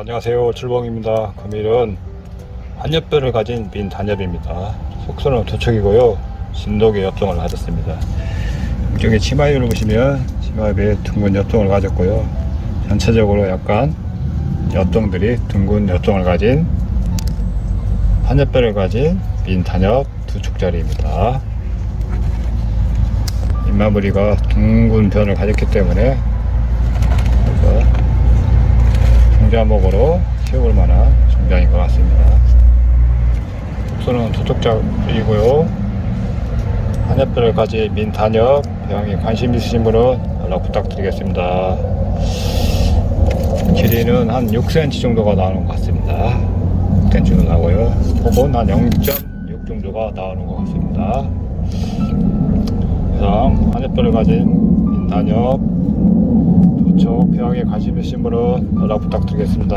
안녕하세요. 출봉입니다. 금일은 한엽별을 가진 민 단엽입니다. 속수는 도축이고요. 진돗개 엽종을 가졌습니다. 이쪽에 치마위를 보시면 치마엽에 둥근 엽종을 가졌고요. 전체적으로 약간 엽종들이 둥근 엽종을 가진 한엽별을 가진 민 단엽 두 축짜리입니다. 잎마무리가 둥근 변을 가졌기 때문에 종자목으로 키워볼 만한 종자인 것 같습니다. 독소는 도적자이고요. 한엽별을 가진 민 단엽 배양에 관심 있으신 분은 연락 부탁드리겠습니다. 길이는 한 6cm 정도가 나오는 것 같습니다. 6cm 정도 나오고요. 혹은 한 0.6 정도가 나오는 것 같습니다. 이상 한엽별을 가진 민 단엽 도척 배양에 관심 있으신 분은 연락 부탁드리겠습니다.